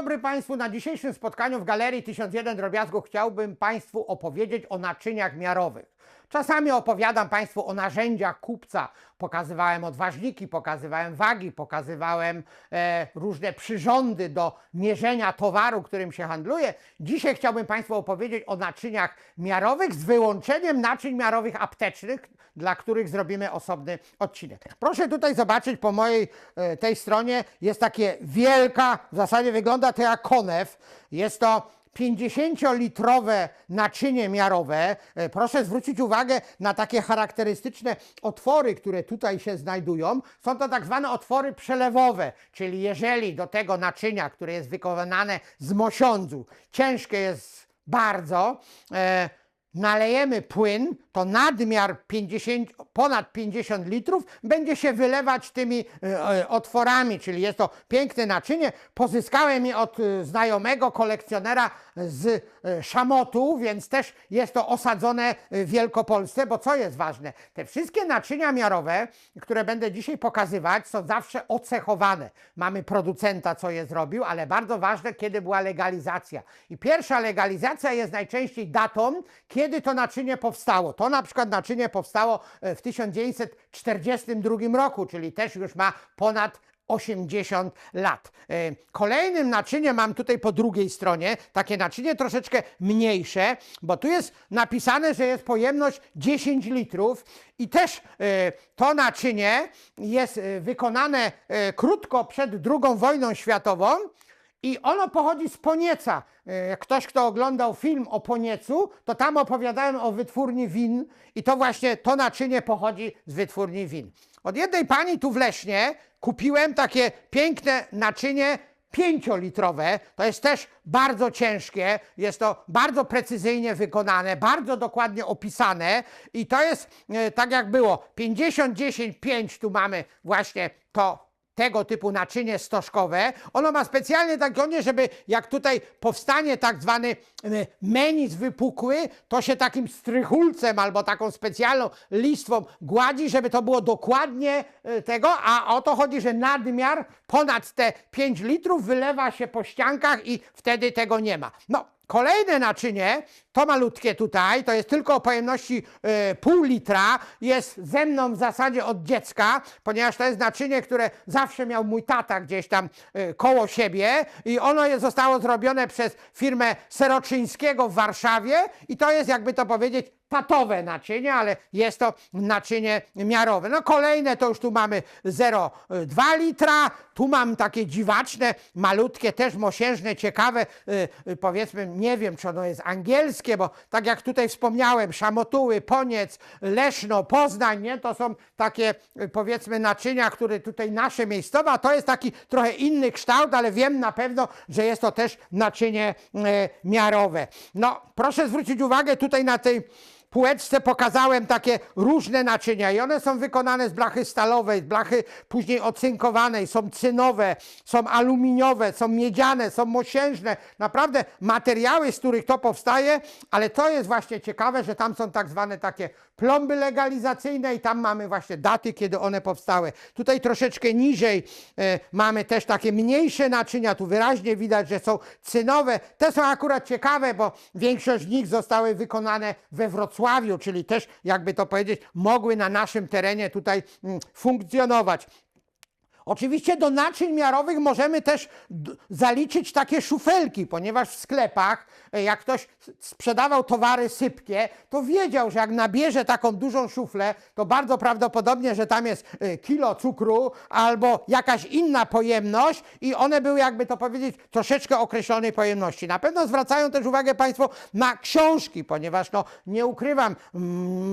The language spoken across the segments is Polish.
dobry Państwu. Na dzisiejszym spotkaniu w Galerii 1001 Drobiazgu chciałbym Państwu opowiedzieć o naczyniach miarowych. Czasami opowiadam Państwu o narzędziach kupca. Pokazywałem odważniki, pokazywałem wagi, pokazywałem e, różne przyrządy do mierzenia towaru, którym się handluje. Dzisiaj chciałbym Państwu opowiedzieć o naczyniach miarowych z wyłączeniem naczyń miarowych aptecznych, dla których zrobimy osobny odcinek. Proszę tutaj zobaczyć po mojej e, tej stronie jest takie wielka, w zasadzie wygląda to jak konew. Jest to 50-litrowe naczynie miarowe. E, Proszę zwrócić uwagę na takie charakterystyczne otwory, które tutaj się znajdują. Są to tak zwane otwory przelewowe, czyli jeżeli do tego naczynia, które jest wykonane z mosiądzu, ciężkie jest bardzo, e, nalejemy płyn, to nadmiar 50, ponad 50 litrów będzie się wylewać tymi e, e, otworami, czyli jest to piękne naczynie. Pozyskałem je od e, znajomego kolekcjonera z Szamotu, więc też jest to osadzone w Wielkopolsce, bo co jest ważne? Te wszystkie naczynia miarowe, które będę dzisiaj pokazywać, są zawsze ocechowane. Mamy producenta, co je zrobił, ale bardzo ważne, kiedy była legalizacja. I pierwsza legalizacja jest najczęściej datą, kiedy to naczynie powstało. To na przykład naczynie powstało e, w 1942 roku, czyli też już ma ponad 80 lat. E, Kolejnym naczyniem mam tutaj po drugiej stronie, takie naczynie troszeczkę mniejsze, bo tu jest napisane, że jest pojemność 10 litrów i też e, to naczynie jest wykonane krótko przed II wojną światową. I ono pochodzi z Ponieca. E, Ktoś, kto oglądał film o Poniecu, to tam opowiadałem o wytwórni win i to właśnie to naczynie pochodzi z wytwórni win. Od jednej pani tu w Lesznie kupiłem takie piękne naczynie pięciolitrowe. To jest też bardzo ciężkie, jest to bardzo precyzyjnie wykonane, bardzo dokładnie opisane i to jest e, tak jak było 50, 10, 5 tu mamy właśnie to tego typu naczynie stożkowe. Ono ma specjalnie takie, żeby jak tutaj powstanie tak zwany e, menis wypukły, to się takim strychulcem albo taką specjalną listwą gładzi, żeby to było dokładnie e, tego, a o to chodzi, że nadmiar ponad te 5 litrów wylewa się po ściankach i wtedy tego nie ma. No, Kolejne naczynie, to malutkie tutaj, to jest tylko o pojemności e, pół litra, jest ze mną w zasadzie od dziecka, ponieważ to jest naczynie, które zawsze miał mój tata gdzieś tam e, koło siebie i ono jest, zostało zrobione przez firmę Seroczyńskiego w Warszawie i to jest, jakby to powiedzieć, tatowe naczynie, ale jest to naczynie miarowe. No kolejne to już tu mamy 0,2 litra, tu mam takie dziwaczne, malutkie, też mosiężne, ciekawe, y, y, powiedzmy, nie wiem czy ono jest angielskie, bo tak jak tutaj wspomniałem, Szamotuły, Poniec, Leszno, Poznań, nie? to są takie y, powiedzmy naczynia, które tutaj nasze miejscowe, a to jest taki trochę inny kształt, ale wiem na pewno, że jest to też naczynie e, miarowe. No proszę zwrócić uwagę tutaj na tej półeczce pokazałem takie różne naczynia i one są wykonane z blachy stalowej, z blachy później ocynkowanej, są cynowe, są aluminiowe, są miedziane, są mosiężne. Naprawdę materiały, z których to powstaje, ale to jest właśnie ciekawe, że tam są tak zwane takie plomby legalizacyjne i tam mamy właśnie daty, kiedy one powstały. Tutaj troszeczkę niżej e, mamy też takie mniejsze naczynia, tu wyraźnie widać, że są cynowe. Te są akurat ciekawe, bo większość z nich zostały wykonane we Wrocławiu, czyli też, jakby to powiedzieć, mogły na naszym terenie tutaj mm, funkcjonować. Oczywiście do naczyń miarowych możemy też zaliczyć takie szufelki, ponieważ w sklepach, e, jak ktoś sprzedawał towary sypkie, to wiedział, że jak nabierze taką dużą szuflę, to bardzo prawdopodobnie, że tam jest e, kilo cukru albo jakaś inna pojemność i one były, jakby to powiedzieć, troszeczkę określonej pojemności. Na pewno zwracają też uwagę Państwo na książki, ponieważ no, nie ukrywam,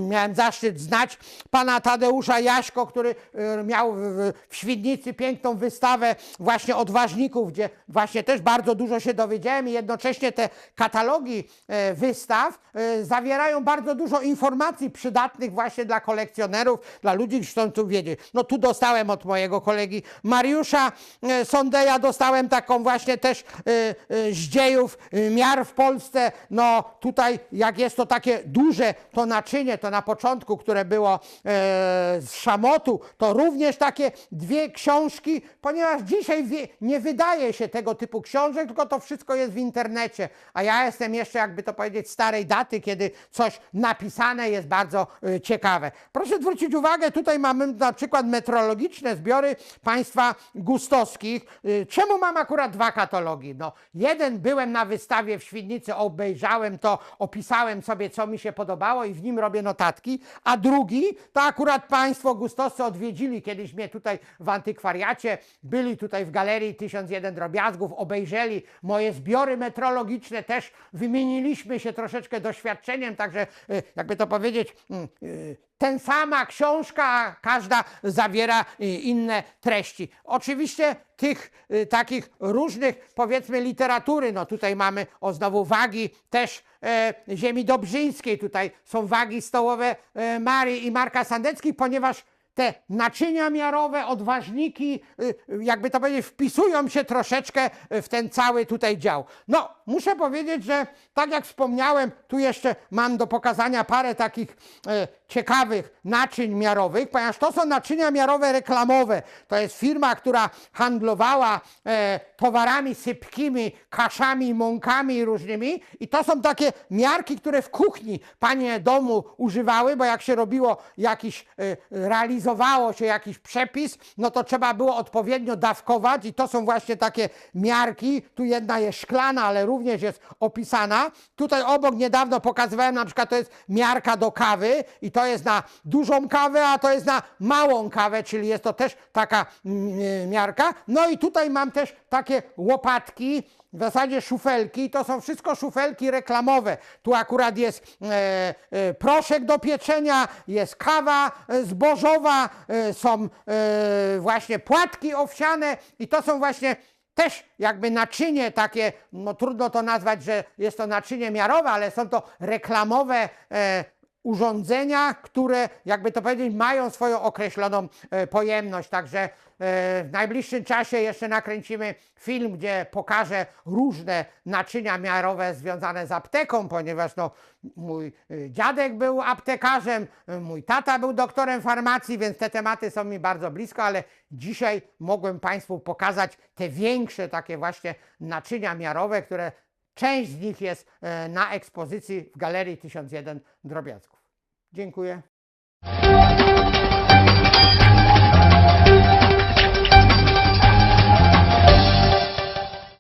miałem zaszczyt znać pana Tadeusza Jaśko, który e, miał w, w- Świdnicy piękną wystawę właśnie odważników, gdzie właśnie też bardzo dużo się dowiedziałem i jednocześnie te katalogi e, wystaw e, zawierają bardzo dużo informacji przydatnych właśnie dla kolekcjonerów, dla ludzi, którzy chcą tu wiedzieć. No tu dostałem od mojego kolegi Mariusza e, Sondeja, dostałem taką właśnie też z dziejów miar w Polsce. No tutaj jak jest to takie duże to naczynie, to na początku, które było z szamotu, to również takie dwie książki książki, ponieważ dzisiaj wie, nie wydaje się tego typu książek, tylko to wszystko jest w internecie. A ja jestem jeszcze, jakby to powiedzieć, starej daty, kiedy coś napisane jest bardzo y, ciekawe. Proszę zwrócić uwagę, tutaj mamy na przykład metrologiczne zbiory państwa gustowskich. Y, czemu mam akurat dwa katalogi? No, jeden byłem na wystawie w Świdnicy, obejrzałem to, opisałem sobie, co mi się podobało i w nim robię notatki, a drugi to akurat państwo gustowscy odwiedzili kiedyś mnie tutaj w antykwariacie, byli tutaj w galerii 1001 drobiazgów, obejrzeli moje zbiory metrologiczne, też wymieniliśmy się troszeczkę doświadczeniem, także y, jakby to powiedzieć, mm, y, ten sama książka, każda zawiera y, inne treści. Oczywiście tych y, takich różnych, powiedzmy, literatury, no tutaj mamy o znowu wagi też e, ziemi dobrzyńskiej, tutaj są wagi stołowe e, Marii i Marka Sandecki, ponieważ te naczynia miarowe, odważniki, y, jakby to powiedzieć, wpisują się troszeczkę w ten cały tutaj dział. No, muszę powiedzieć, że tak jak wspomniałem, tu jeszcze mam do pokazania parę takich e, ciekawych naczyń miarowych, ponieważ to są naczynia miarowe reklamowe. To jest firma, która handlowała e, towarami sypkimi, kaszami, mąkami różnymi i to są takie miarki, które w kuchni panie domu używały, bo jak się robiło jakiś, e, realizowało się jakiś przepis, no to trzeba było odpowiednio dawkować i to są właśnie takie miarki. Tu jedna jest szklana, ale również jest opisana. Tutaj obok niedawno pokazywałem na przykład to jest miarka do kawy i to jest na dużą kawę, a to jest na małą kawę, czyli jest to też taka mm, miarka. No i tutaj mam też takie łopatki, w zasadzie szufelki, to są wszystko szufelki reklamowe. Tu akurat jest e, e, proszek do pieczenia, jest kawa e, zbożowa, e, są e, właśnie płatki owsiane i to są właśnie też jakby naczynie takie, no trudno to nazwać, że jest to naczynie miarowe, ale są to reklamowe e, urządzenia, które, jakby to powiedzieć, mają swoją określoną e, pojemność. Także e, w najbliższym czasie jeszcze nakręcimy film, gdzie pokażę różne naczynia miarowe związane z apteką, ponieważ no, mój e, dziadek był aptekarzem, mój tata był doktorem farmacji, więc te tematy są mi bardzo blisko, ale dzisiaj mogłem Państwu pokazać te większe takie właśnie naczynia miarowe, które Część z nich jest na ekspozycji w Galerii 1001 Drobiazgów. Dziękuję.